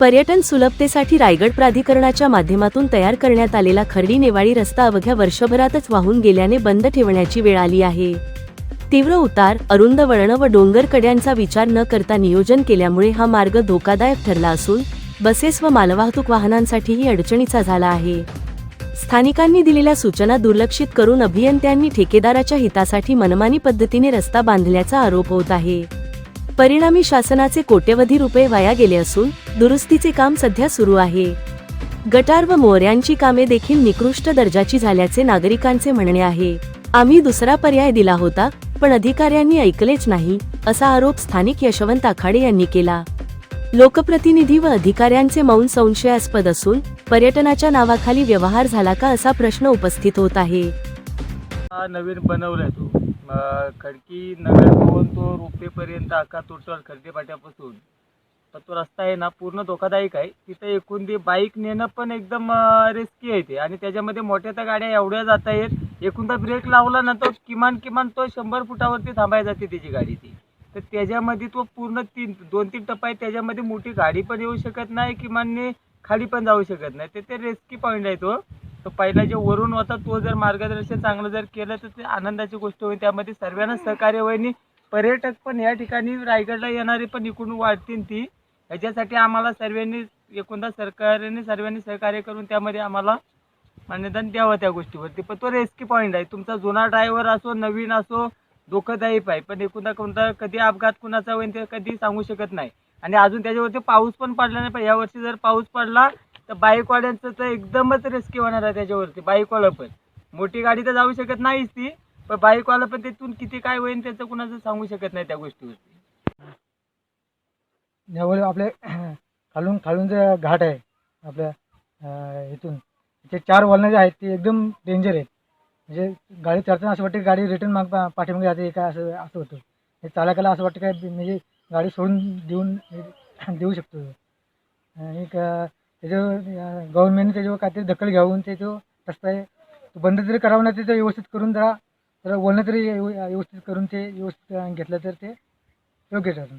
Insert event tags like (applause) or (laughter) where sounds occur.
पर्यटन सुलभतेसाठी रायगड प्राधिकरणाच्या माध्यमातून तयार करण्यात आलेला खर्डी नेवाळी रस्ता अवघ्या वर्षभरातच वाहून गेल्याने बंद ठेवण्याची वेळ आली आहे. तीव्र उतार अरुंद वळण व डोंगर कड्यांचा विचार न करता नियोजन केल्यामुळे हा मार्ग धोकादायक ठरला असून बसेस व मालवाहतूक वाहनांसाठीही अडचणीचा झाला आहे. स्थानिकांनी दिलेल्या सूचना दुर्लक्षित करून अभियंत्यांनी ठेकेदाराच्या हितासाठी मनमानी पद्धतीने रस्ता बांधल्याचा आरोप होत आहे. परिणामी शासनाचे कोट्यवधी रुपये वाया गेले असून दुरुस्तीचे काम सध्या सुरू आहे. गटार व मोऱ्यांची कामे देखील निकृष्ट दर्जाची झाल्याचे नागरिकांचे म्हणणे आहे. आम्ही दुसरा पर्याय दिला होता पण अधिकाऱ्यांनी ऐकलेच नाही असा आरोप स्थानिक यशवंत आखाडे यांनी केला. लोकप्रतिनिधी व अधिकाऱ्यांचे मौन संशयास्पद असून पर्यटनाच्या नावाखाली व्यवहार झाला का असा प्रश्न उपस्थित होत आहे. हा नवीन बनवलाय तो. खडकी नगर भवन तो रुपेपर्यंत आका टोटल खडकी पाट्यापासून तर तो रस्ता आहे ना पूर्ण धोकादायक आहे. तिथं एकूण ती बाईक नेणं पण एकदम रिस्की आहे ते. आणि त्याच्यामध्ये मोठ्या त्या गाड्या एवढ्या जात आहेत एकूण तर ब्रेक लावला ना तो किमान किमान तो शंभर फुटावरती थांबायला जाते त्याची गाडी ती. तर त्याच्यामध्ये तो पूर्ण तीन दोन तीन टप्पा आहे. त्याच्यामध्ये मोठी गाडी पण येऊ शकत नाही किमान खाली पण जाऊ शकत नाही. तर ते रेस्की पॉईंट आहे तो. तो पहिला जे वरून होता तो जर मार्गदर्शन चांगलं जर केलं तर ते आनंदाची गोष्ट होईल. त्यामध्ये सर्वांना सहकार्य होईल पर्यटक पण या ठिकाणी रायगडला येणारे पण इकडून वाढतील ती. याच्यासाठी आम्हाला सर्वांनी एकूणदा सरकारने सर्वांनी सहकार्य करून त्यामध्ये आम्हाला मान्यता द्यावं त्या गोष्टीवरती. पण तो रेस्की पॉईंट आहे. तुमचा जुना ड्रायव्हर असो नवीन असो धोकादायक आहे पण एकूणदा कोणता कधी अपघात कुणाचा होईल ते कधी सांगू शकत नाही. आणि अजून त्याच्यावरती पाऊस पण पडला नाही. पण यावर्षी जर पाऊस पडला तर बाईकवाड्यांचं तर एकदमच रिस्की होणार आहे त्याच्यावरती. बाईकवाला पण. मोठी गाडी तर जाऊ शकत नाहीच ती. पण बाईकवाला पण तिथून किती काय होईल त्याचं कुणाचं सांगू शकत नाही त्या गोष्टीवरती. नेवळ आपले (clears throat) खालून खालून जे घाट आहे आपल्या इथून ते चार वळणं जे आहेत ते एकदम डेंजर आहेत. म्हणजे गाडी चढताना असं वाटतं की गाडी रिटर्न माग पाठीमागे जाते काय असं असं होतं. हे चालकाला असं वाटतं काय म्हणजे गाडी सोडून देऊन (clears throat) देऊ शकतो. आणि का त्याच्यावर गव्हर्नमेंटने त्याच्यावर काहीतरी दखल घ्यावून ते जो रस्ता आहे तो बंद जरी करावं ना ते व्यवस्थित करून जरा जरा वळणं तरी व्यवस्थित करून ते व्यवस्थित घेतलं तर ते योग्य ठरेल.